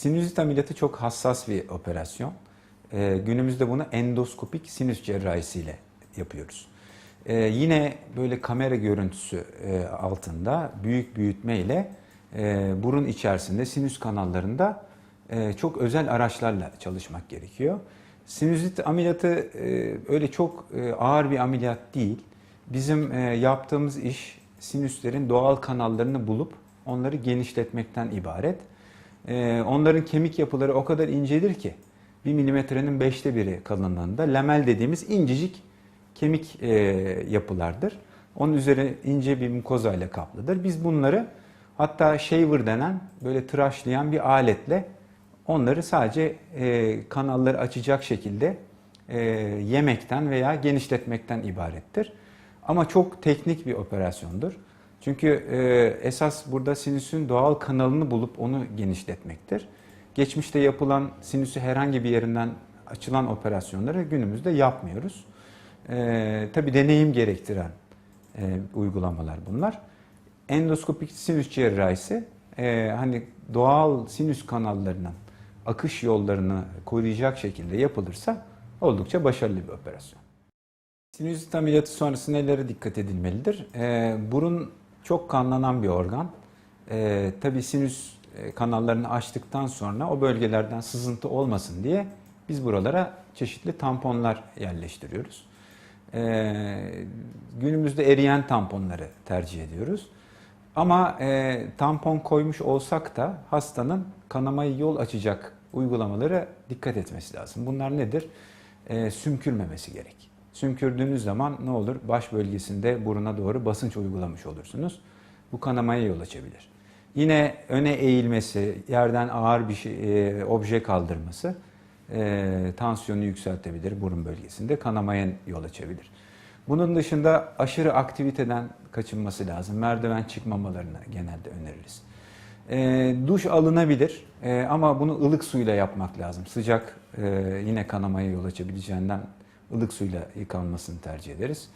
Sinüzit ameliyatı çok hassas bir operasyon. Ee, günümüzde bunu endoskopik sinüs cerrahisiyle yapıyoruz. Ee, yine böyle kamera görüntüsü e, altında büyük büyütme ile e, burun içerisinde sinüs kanallarında e, çok özel araçlarla çalışmak gerekiyor. Sinüzit ameliyatı e, öyle çok e, ağır bir ameliyat değil. Bizim e, yaptığımız iş sinüslerin doğal kanallarını bulup onları genişletmekten ibaret. Ee, onların kemik yapıları o kadar incedir ki bir milimetrenin beşte biri kalınlığında lamel dediğimiz incecik kemik e, yapılardır. Onun üzeri ince bir mukoza ile kaplıdır. Biz bunları hatta shaver denen böyle tıraşlayan bir aletle onları sadece e, kanalları açacak şekilde e, yemekten veya genişletmekten ibarettir. Ama çok teknik bir operasyondur. Çünkü e, esas burada sinüsün doğal kanalını bulup onu genişletmektir. Geçmişte yapılan sinüsü herhangi bir yerinden açılan operasyonları günümüzde yapmıyoruz. E, Tabi deneyim gerektiren e, uygulamalar bunlar. Endoskopik sinüs cerrahisi e, hani doğal sinüs kanallarının akış yollarını koruyacak şekilde yapılırsa oldukça başarılı bir operasyon. Sinüzit ameliyatı sonrası nelere dikkat edilmelidir? Ee, burun çok kanlanan bir organ. Ee, tabii sinüs e, kanallarını açtıktan sonra o bölgelerden sızıntı olmasın diye biz buralara çeşitli tamponlar yerleştiriyoruz. Ee, günümüzde eriyen tamponları tercih ediyoruz. Ama e, tampon koymuş olsak da hastanın kanamayı yol açacak uygulamalara dikkat etmesi lazım. Bunlar nedir? E, sümkürmemesi gerek. Sümkürdüğünüz zaman ne olur? Baş bölgesinde buruna doğru basınç uygulamış olursunuz. Bu kanamaya yol açabilir. Yine öne eğilmesi, yerden ağır bir şey, e, obje kaldırması e, tansiyonu yükseltebilir burun bölgesinde, kanamaya yol açabilir. Bunun dışında aşırı aktiviteden kaçınması lazım. Merdiven çıkmamalarını genelde öneririz. E, duş alınabilir e, ama bunu ılık suyla yapmak lazım. Sıcak e, yine kanamaya yol açabileceğinden ılık suyla yıkanmasını tercih ederiz.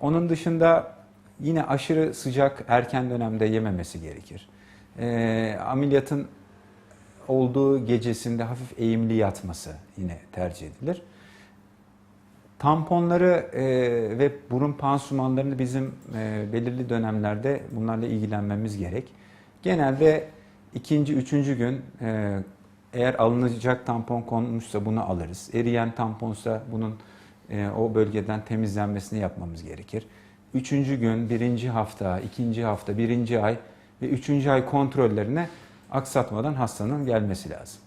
Onun dışında yine aşırı sıcak erken dönemde yememesi gerekir. E, ameliyatın olduğu gecesinde hafif eğimli yatması yine tercih edilir. Tamponları e, ve burun pansumanlarını bizim e, belirli dönemlerde bunlarla ilgilenmemiz gerek. Genelde ikinci, üçüncü gün e, eğer alınacak tampon konmuşsa bunu alırız. Eriyen tamponsa bunun e, o bölgeden temizlenmesini yapmamız gerekir. Üçüncü gün, birinci hafta, ikinci hafta, birinci ay ve üçüncü ay kontrollerine aksatmadan hastanın gelmesi lazım.